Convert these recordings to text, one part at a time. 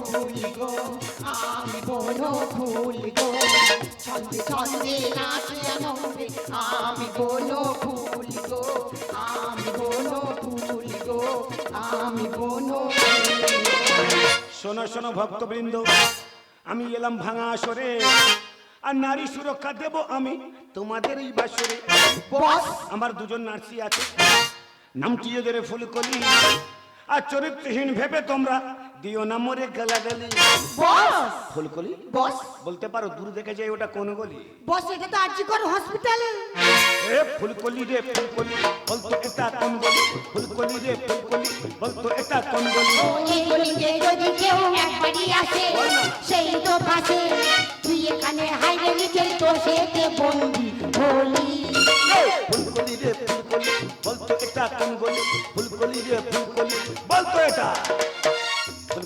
ফুল গো আমি বন ফুল গো ছন্দে ছন্দে নাচে আনন্দে আমি বন ফুল গো আমি বন ফুল গো আমি বন শোনো শোনো ভক্তবৃন্দ আমি এলাম ভাঙা আসরে আর নারী সুরক্ষা দেব আমি তোমাদের এই বাসরে। বস। আমার দুজন নার্সি আছে নামটি এদের ফুলকলি আর চরিত্রহীন ভেবে তোমরা দিও না মরে গালাগালি। বস। ফুলকলি বস। বলতে পারো দূর দেখে যাই ওটা কোন গলি? বস এটা তো আর্যিকর হসপিটাল। এ ফুলকলি রে ফুলকলি বলতো এটা কোন গলি? ফুলকলি রে ফুলকলি বলতো এটা কোন গলি? এই গলিতে যদি কেউ একবারই আসে সেই তো ফাঁসে তুই এখানে হাইরে নিচে তো সেতে বন্দি বলি ফুলকলি রে ফুলকলি বলতো এটা কোন গলি? ফুলকলি রে ফুলকলি বলতো এটা।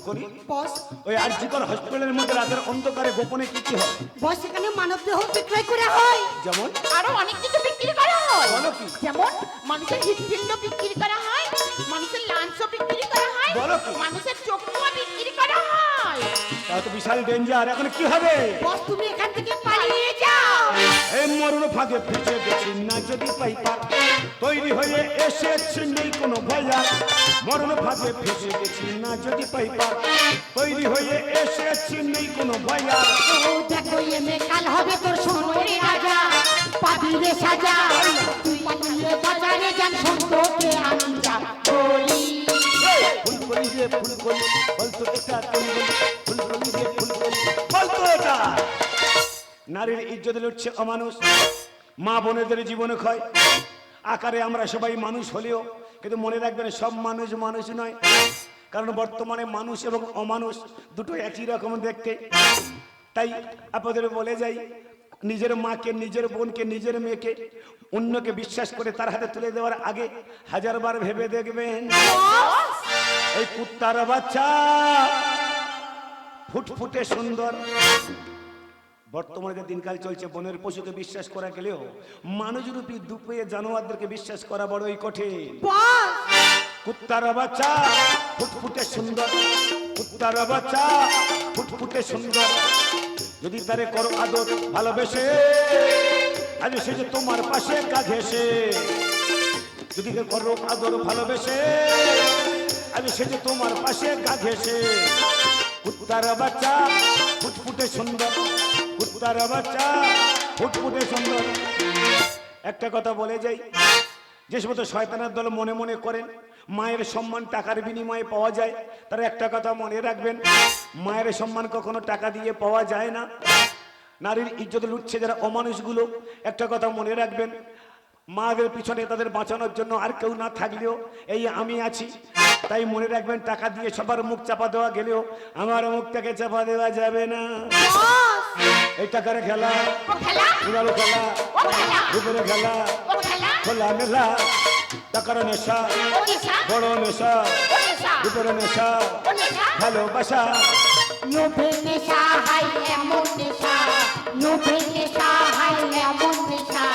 ফুলকলি বস। ওই আরজিকর হসপিটালের মধ্যে রাতের অন্ধকারে গোপনে কি কি হয়? বস এখানে মানব দেহ বিক্রয় করা হয়। যেমন? আরও অনেক কিছু বিক্রি করা হয়। বলো কি? যেমন মানুষের হৃদপিণ্ড বিক্রি করা হয় মানুষের লাঞ্চ বিক্রি করা বলো কি? মানুষের চক্ষু বিক্রি করা হয়। তা তো বিশাল ডেঞ্জার এখন কি হবে? বস তুমি এখান থেকে পালিয়ে যাও। এই মরণ ফাঁকে ফেসে গেছি না যদি পাই পার তৈরি হয়ে এসেছি নেই কোনো ভয়া। মরণ ফাঁকে ফেসে গেছি না যদি পাই পার তৈরি হয়ে এসেছি নেই কোনো ভয়া। দেখো এমে কাল হবে তোর সোনারে রাজা। পাবিরে সাজা। তুই পালিয়ে বাজারে যান সন্তকে আমি নারীর ইজ্জত লুটছে অমানুষ, মা বোনেদের জীবনে ক্ষয়। আকারে আমরা সবাই মানুষ হলেও, কিন্তু মনে রাখবেন সব মানুষ মানুষ নয়, কারণ বর্তমানে মানুষ এবং অমানুষ দুটো একই রকম দেখতে। তাই আপনাদের বলে যাই নিজের মাকে, নিজের বোনকে, নিজের মেয়েকে, অন্যকে বিশ্বাস করে তার হাতে তুলে দেওয়ার আগে হাজারবার ভেবে দেখবেন। এই কুত্তার বাচ্চা ফুটফুটে সুন্দর। বর্তমানে যে দিনকাল চলছে, বনের পশুকে বিশ্বাস করা গেলেও মানুষরূপী দুপে জানোয়ারদেরকে বিশ্বাস করা বড়ই কঠিন। কুত্তার বাচ্চা ফুটফুটে সুন্দর। কুত্তার বাচ্চা ফুটফুটে সুন্দর। যদি তারে করো আদর, ভালোবেসে, আজ সে যে তোমার পাশে কাঁধেসে যদি কে করো আদর, ভালোবেসে, আজ সে যে তোমার পাশে কাঁধেসে কুত্তার বাচ্চা, ফুটফুটে সুন্দর। কুত্তার বাচ্চা, ফুটফুটে সুন্দর। একটা কথা বলে যাই। যে সমস্ত শয়তানের দল মনে মনে করেন মায়ের সম্মান টাকার বিনিময়ে পাওয়া যায় তারা একটা কথা মনে রাখবেন মায়ের সম্মান কখনো টাকা দিয়ে পাওয়া যায় না। নারীর ইজ্জত লুটছে যারা অমানুষগুলো একটা কথা মনে রাখবেন মাদের পিছনে তাদের বাঁচানোর জন্য আর কেউ না থাকলেও এই আমি আছি তাই মনে রাখবেন টাকা দিয়ে সবার মুখ চাপা দেওয়া গেলেও আমার মুখটাকে চাপা দেওয়া যাবে না। এই টাকার খেলা খেলা? খেলা? খেলা মেলা টাকার নেশা বড় নেশা ভিতরে নেশা ভালোবাসা। লোভে নেশা হাই এমন নেশা। লোভে নেশা হাই এমন নেশা।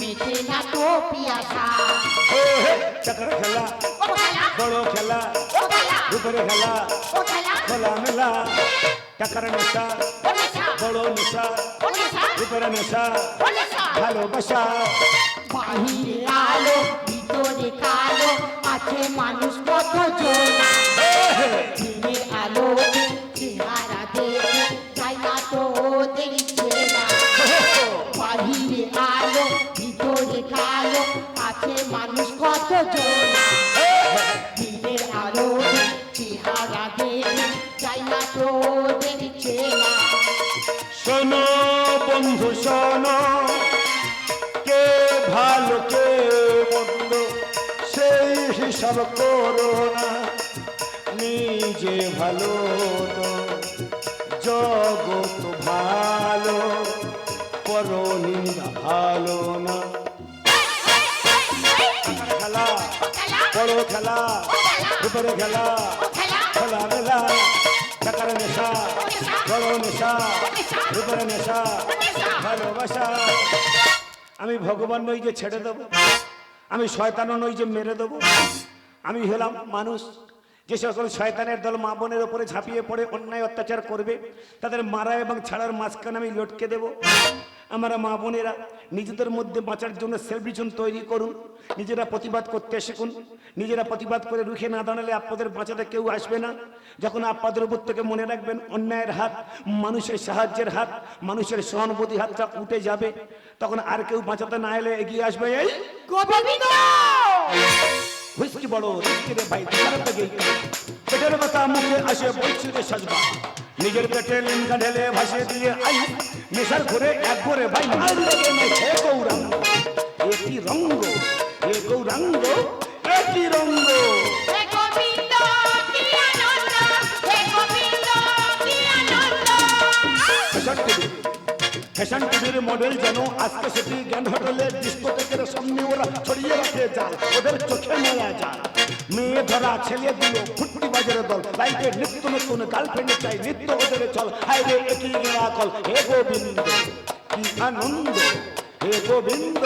মেটে না তো পিয়াসা। টাকার খেলা বড় খেলা ভিতরে খেলা খোলা মেলা টাকার নেশা বড় নেশা ভিতরে নেশা ভালোবাসা। বাহিরে আলো ভিতরে কালো আছে মানুষ কত জন আলো চেহারা দেখে তাই না তো দেখছে না। বাহিরে আলো ভিতরে কালো আছে মানুষ কত জন দিনের আলো চেহারা দেখে তাই না তো শোনো বন্ধু শোনো। ভালো কে মন্দ সেই হিসাব করো না। নিজে ভালো জগৎ ভালো, পরো নিন্দা ভালো না। খেলা বড় খেলা, উপরে খেলা খেলা মেলা টাকার নেশা বড় নেশা, উপরে নেশা, ভালোবাসা। আমি ভগবান নই যে ছেড়ে দেবো। আমি শয়তানও নই যে মেরে দেবো। আমি হলাম মানুষ যে সকল শয়তানের দল মা বোনের ওপরে ঝাঁপিয়ে পড়ে, অন্যায় অত্যাচার করবে। তাদের মারা এবং ছাড়ার মাঝখানে আমি লটকে দেব। আমরা মা বোনেরা নিজেদের মধ্যে বাঁচার জন্য সেলফিশন তৈরি করুন। নিজেরা প্রতিবাদ করতে শিখুন। নিজেরা প্রতিবাদ করে রুখে না দাঁড়ালে আপনাদের বাঁচাতে কেউ আসবে না। যখন আপনাদের উপর থেকে মনে রাখবেন, অন্যায়ের হাত, মানুষের সাহায্যের হাত, মানুষের সহানুভূতি হাতটা উঠে যাবে। তখন আর কেউ বাঁচাতে না এলে এগিয়ে আসবে এই গোবিন্দ! হুইস্কি বড় রে ভাই পেটের কথা মুখে আসে বলছি রে সাজবা। নিজের পেটে লিঙ্কা ঢেলে ভাসিয়ে দিয়ে আই নেশার ঘুরে এক ঘরে ভাই মার লেগে নেই হে গৌরাঙ্গ। এ কি রঙ্গ এ গৌরাঙ্গ এ কি রঙ্গ। হে ফ্যাশন টিভি ফ্যাশন টিভির মডেল যেন আজকে সেটি জ্ঞান হোটেলের ডিস্কোটেকের সামনে ওরা ছড়িয়ে রাখে যান ওদের চোখে মেলা যান মেয়ে ধরা ছেলে দিল ফুটটি বাজারের দল। লাইফে নিত্য নতুন গার্লফ্রেন্ড চাই নিত্য ওদের চল। হাই রে একই গেলা কল হে গোবিন্দ কি আনন্দ হে গোবিন্দ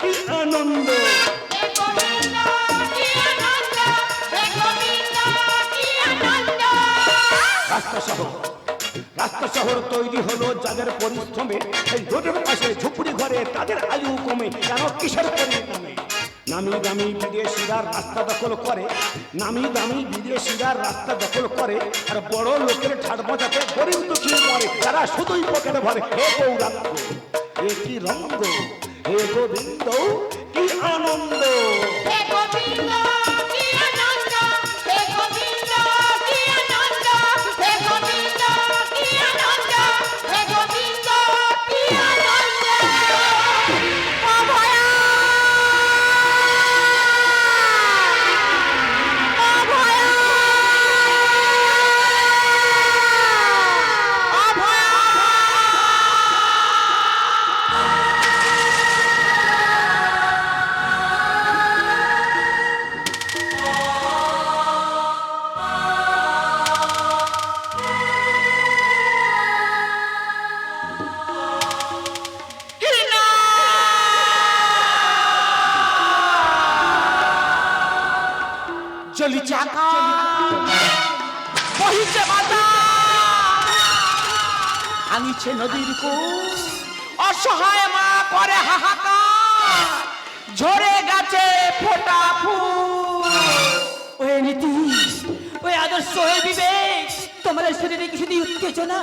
কি আনন্দ। হে গোবিন্দ কি আনন্দ হে গোবিন্দ কি আনন্দ। রাস্তা শহর রাস্তা শহর তৈরি হলো যাদের পরিশ্রমে সেই রোডের পাশে ঝুপড়ি ঘরে তাদের আয়ু কমে। কেন? কিসের পরিণামে নামি দামি বিদেশিরা রাস্তা দখল করে। নামি দামি বিদেশিরা রাস্তা দখল করে। আর বড় লোকের ঠাট বাজাতে গরিব দুঃখী মরে। তারা শুধুই পকেটে ভরে হে গৌরাঙ্গ হে কি রঙ্গ? হে গোবিন্দ? কি আনন্দ? হে গোবিন্দ! চলি চাকা। বহিছে বাতা। আনিছে নদীর কুল অসহায় মা করে হাহাকার। ঝরে গেছে ফোটা ফুল। ওই নীতিশ ওই আদর্শ ওই বিবেক তোমার শরীরে কি শুধু উত্তেজনা।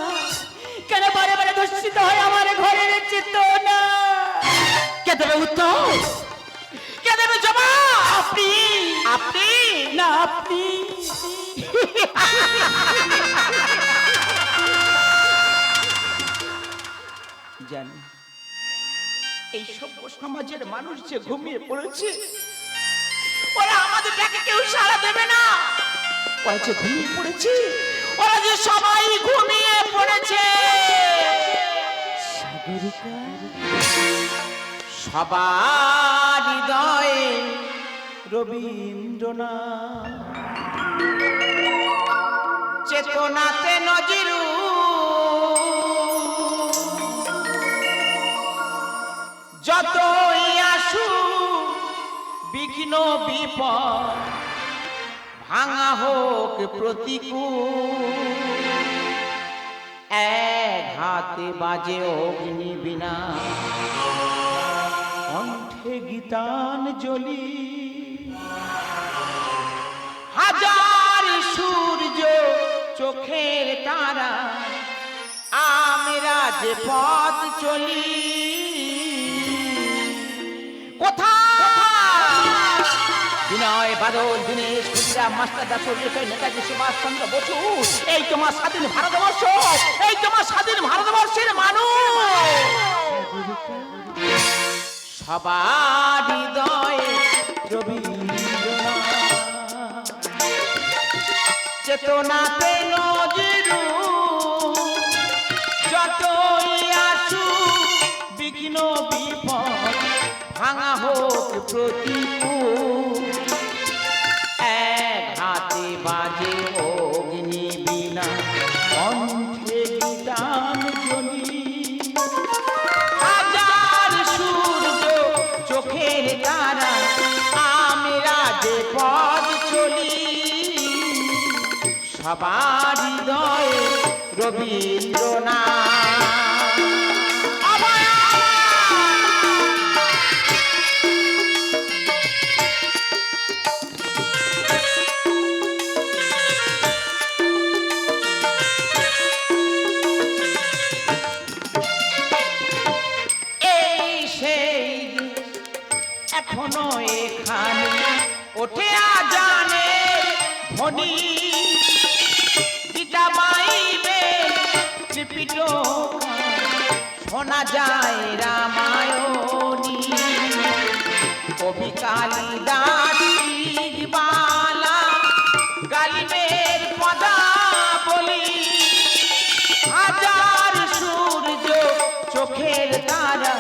কেন বারে বারে ধর্ষিত হয় আমার ঘরের চেতনা কে দেবে উত্তর? আপনি জানি। এই সভ্য সমাজের মানুষ যে ঘুমিয়ে পড়েছে, ওরা আমাদের ডাকে কেউ সাড়া দেবে না। ওরা যে ঘুমিয়ে পড়েছে, ওরা যে সবাই ঘুমিয়ে পড়েছে। সবার হৃদয়ে রবীন্দ্রনাথ। চেতনাতে নজিরু। যতই আসু, বিঘ্ন বিপদ, ভাঙা হোক প্রতিকূল। এক হাতে বাজে অগ্নি বিনা কণ্ঠে গীতান জ্বলি হাজার সূর্য চোখের তারা। আমরা যে পথ চলি বসু, এই তোমার স্বাধীন ভারতবর্ষ, এই তোমার স্বাধীন ভারতবর্ষের মানুষ। সবার হৃদয়ে চেতনাতে নজিরু। যতই আসু বিঘ্ন বিপদ ভাঙা হোক প্রতিকূল। এক হাতে বাজে সবার হৃদয়ে রবীন্দ্রনাথ। এখনও এখানে ওঠে আজানে ধনী গীতা বাইবে শোনা যায় রামায়ণী। কবি কালিদাসীর বালা, গালিবের পদা বলি। হাজার সূর্য চোখের তারা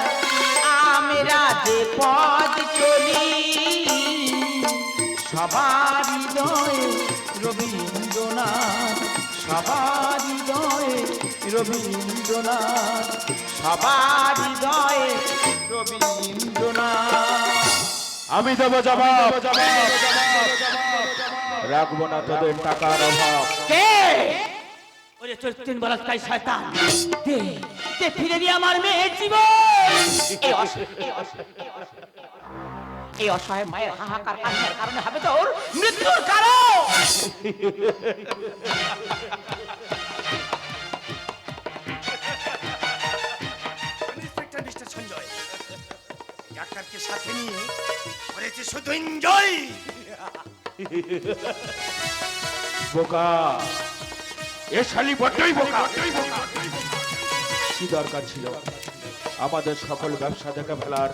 আমরা যে পথ চলি সবার হৃদয়ে রবীন্দ্রনাথ সবার হৃদয়ে রবীন্দ্রনাথ সবার হৃদয়ে রবীন্দ্রনাথ। আমি দেবো জবাব। রাখব না তোদের টাকার অভাব। কে? ওরে চরিত্রিন বলাৎকারী শয়তান। দে দে ফিরে দিয়ে আমার মেয়ের জীবন। এই অস- এই অস- এই অসহায় মায়ের হাহাকার কান্নার কারণে হবে তোর মৃত্যুর কারণ! ইন্সপেক্টর মিস্টার সঞ্জয় ডাক্তারকে সাথে নিয়ে করেছে শুধু এনজয়! বোকা! এ শালি বড্ডই বোকা! কি দরকার ছিল? আমাদের সকল ব্যবসা দেখে ফেলার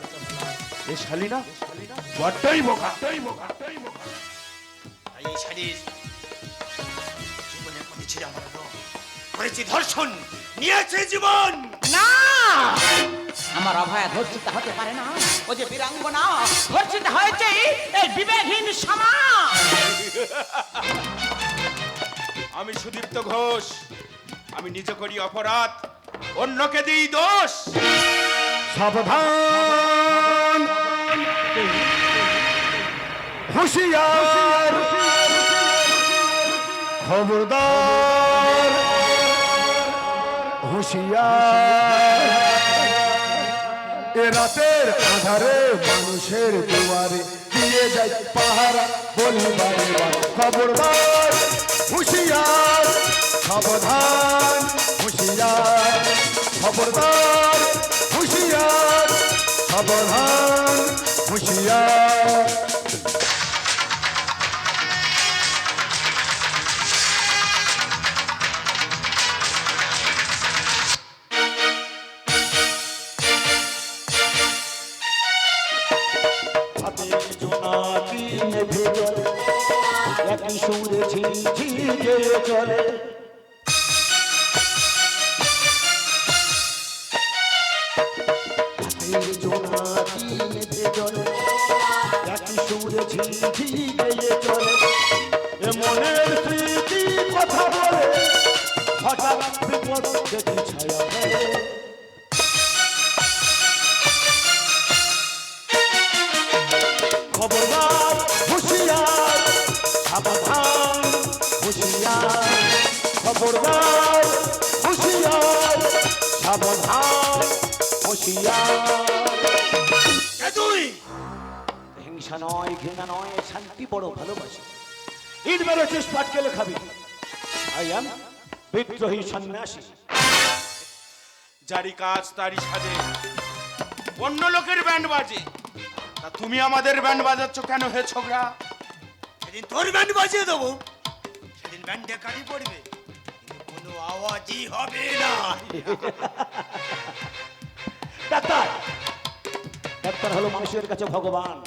এ শালি না? বড্ডই বোকা তাই এই শাড়ির জীবনের প্রতি ছিল আমার রোগ করেছে ধর্ষণ নিয়েছে জীবন না আমার অভয়া ধর্ষিত হতে পারে না ও যে বীরাঙ্গনা ধর্ষিত হয়েছে এই বিবেকহীন সমাজ আমি সুদীপ্ত ঘোষ আমি নিজে করি অপরাধ অন্যকে দিই দোষ। সাবধান। হুঁশিয়ার খবরদার, হুঁশিয়ার। এ রাতের আধারে মানুষের দুয়ারে দিয়ে যায় পাহারা বলিবার। খবরদার, হুঁশিয়ার, সাবধান, হুঁশিয়ার। খবরদার, হুঁশিয়ার, সাবধান, হুঁশিয়ার। নেভে জলে একই সুরে ঝিঝিয়ে চলে এ মনের স্মৃতি কথা বলে হঠাৎ বিপদ হিংসা নয় ঘৃণা নয় শান্তি বড় ভালোবাসি। ইট বেরোছিস পাটকেলে খাবি। আই এম বিদ্রোহী সন্ন্যাসী। যারই কাজ তারই সাজে। অন্য লোকের ব্যান্ড বাজে। তা তুমি আমাদের ব্যান্ড বাজাচ্ছ কেন হে ছোকরা? সেদিন তোর ব্যান্ড বাজিয়ে দেবো। সেদিন ব্যান্ডে কাটি পড়বে। কোনো আওয়াজই হবে না। ডাক্তার ডাক্তার হলো মানুষের কাছে ভগবান।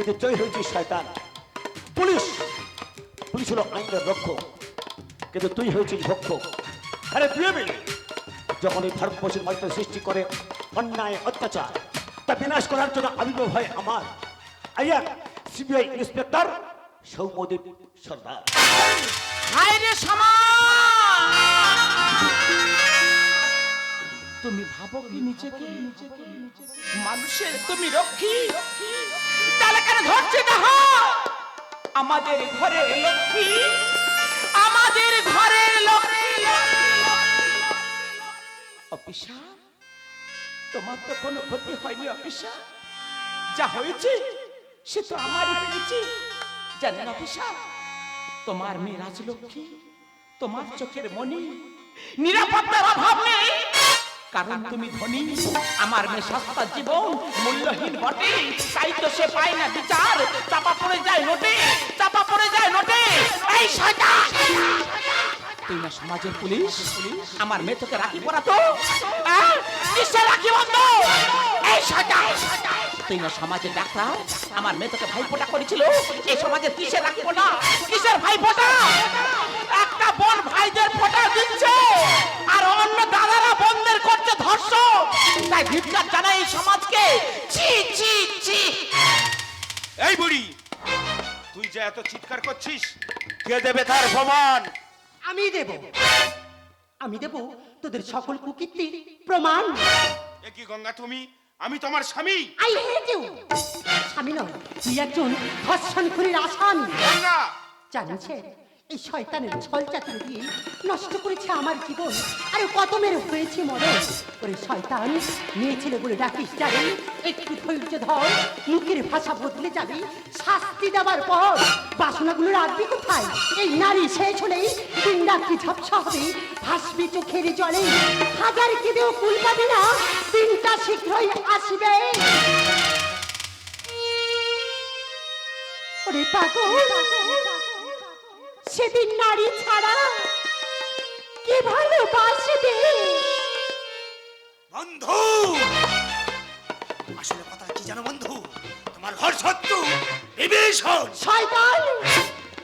কিন্তু তুই হয়েছিস, শয়তান। পুলিশ! পুলিশ হলো আইনের রক্ষক। কিন্তু তুই হয়েছিস ভক্ষক। আরে তুই যখন এই ভারতবর্ষের মাটিতে সৃষ্টি করে অন্যায়, অত্যাচার, তা বিনাশ করার জন্য আবির্ভাব হয় আমার। আইয়া সিবিআই ইন্সপেক্টর সৌমদীপ সর্দার। সমাজ! তুমি ভাবো কি নিজেকে মানুষের তুমি রক্ষী? তাহলে কেন ধরছে না আমাদের ঘরে লক্ষ্মী? আমাদের ঘরে লক্ষ্মী? অপিসা তোমার তো কোনো ক্ষতি হয়নি অফিসার। যা হয়েছে সে তো আমারই হয়েছে। জানেন অফিসার তোমার মেয়ে রাজলক্ষ্মী তোমার চোখের মনি নিরাপত্তার অভাব নেই। কারণ তুমি ধনী, আমার মেয়ে সস্তা জীবন মূল্যহীন বটে। তাই তো সে পায় না বিচার। চাপা পড়ে যায় নোটে, চাপা পড়ে যায় নোটে। এই শয়তান! তুই না সমাজের পুলিশ? আমার মেয়ে তোকে রাখি হ্যাঁ? রাখি বন্ধ? এই শয়তান! তুই না সমাজের ডাক্তার? আমার মেয়ে তোকে ভাই ফোটা করেছিল। এই সমাজের কিসের রাখি ফোটা? কিসের ভাই ফোটা একটা বোন ভাইদের ফোটা দিচ্ছে, আর অন্য দাদারা তাই ধিক্কার জানাই এই সমাজকে। ছি ছি ছি। এই বুড়ি তুই যে এত চিৎকার করছিস কে দেবে তার প্রমাণ আমি দেব। আমি দেব তোদের সকল কুকীর্তির প্রমাণ। এ কি গঙ্গা তুমি? আমি তোমার স্বামী। আই হেট ইউ স্বামী নয় তুই একজন ধর্ষণ খুরির আসামি গঙ্গা! জানিছে এই শয়তানের ছল চাতুর দিয়ে নষ্ট করেছে আমার জীবন। আর কত মেরে হয়েছে মরণ ওরে শয়তান, মেয়ে বলে ডাকিস যাবে। একটু ধৈর্য ধর, মুখের ভাষা বদলে যাবে। শাস্তি দেওয়ার পর বাসনাগুলো রাখবি কোথায়? এই নারী শেষ হলেই দিন রাত্রি ঝাপসা হবে, ভাসবি চোখের জলে। হাজার কেঁদেও কুল পাবে না দিনটা শীঘ্রই আসবে। ওরে পাগল সেদিন নারী ছাড়া কে ভালোবাসবে বন্ধু! আসলে কথা কি জানো বন্ধু? তোমার ঘর শত্রু বিভীষণ! শয়তান!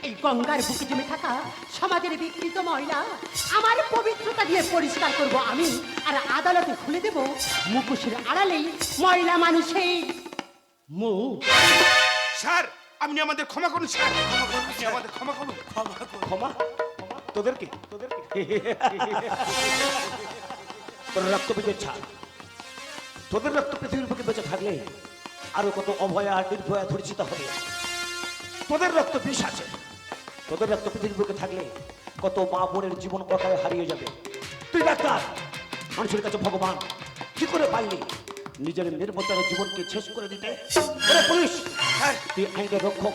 এই গঙ্গার বুকে জমে থাকা সমাজের বিকৃত ময়লা আমার পবিত্রতা দিয়ে পরিষ্কার করব আমি আর আদালতে খুলে দেব মুখোশের আড়ালেই ময়লা মানুষের মুখ। স্যার আপনি আমাদের ক্ষমা করুন স্যার। আপনি আমাদের ক্ষমা করুন। ক্ষমা? তোদেরকে? তোদেরকে। তোর রক্ত বীজের ছাড় তোদের রক্ত পৃথিবীর বুকে বেঁচে থাকলে আরও কত অভয়া আর নির্ভয়া ধর্ষিত হবে। তোদের রক্ত বিষ আছে। তোদের রক্ত পৃথিবীর বুকে থাকলে কত মা বোনের জীবন কথায় হারিয়ে যাবে। তুই ডাক্তার মানুষের কাছে ভগবান। কি করে পারলি নিজের নির্মতার জীবনকে শেষ করে দিতে? পুলিশ! তুই আইনের রক্ষক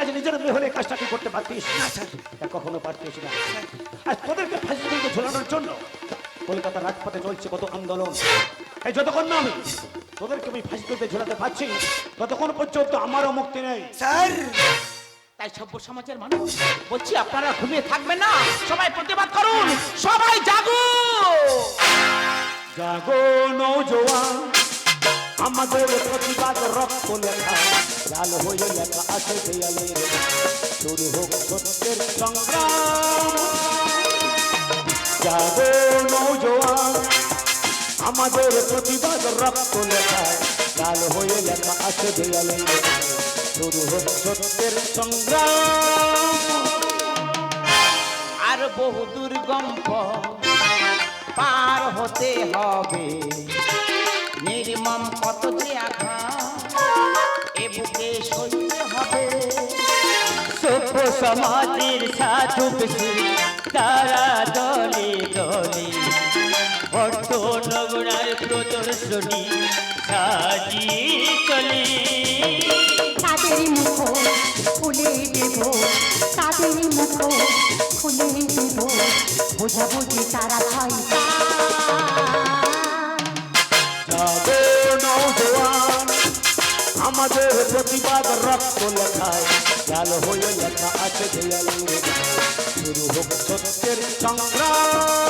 আজ নিজের মেয়ে হলে কাজটা কি করতে পারতিস। তা কখনো পারতিস না। আজ তোদেরকে ফাঁসি দিয়ে ঝোলানোর জন্য কলকাতা রাজপথে চলছে কত আন্দোলন। এই যতক্ষণ না আমি তোদেরকে আমি ফাঁসি দিতে ঝোলাতে পারছি ততক্ষণ পর্যন্ত আমারও মুক্তি নেই। স্যার! তাই সভ্য সমাজের মানুষ বলছি আপনারা ঘুমিয়ে থাকবেন না। সবাই প্রতিবাদ করুন। সবাই জাগুন জাগো নৌজওয়ান আমাদের প্রতিবাদ রক্ত লেখা। লাল হয়ে লেখা আছে দেয়ালে শুরু হোক সত্যের সংগ্রাম। জাগো নৌজওয়ান আমাদের প্রতিবাদ রক্ত লেখা। লাল হয়ে লেখা আছে দেয়ালে শুরু হোক সত্যের সংগ্রাম। আর বহু দুর্গম পার হতে হবে। নির্মম কত যে আঘাত এ বুকে সইতে হবে। সভ্য সমাজের সাধু তারা দলে দলে। অর্থ নগরার প্রদর্শনী সাজিয়ে চলে তাদের মুখ খুলে দেব তাদের মুখ খুলে দেব বোঝাবুঝি তারা শয়তান প্রতিবাদ রক্ত লেখায়। খেয়াল হয়ে লেখা আছে শুরু হোক সত্যের সংগ্রাম।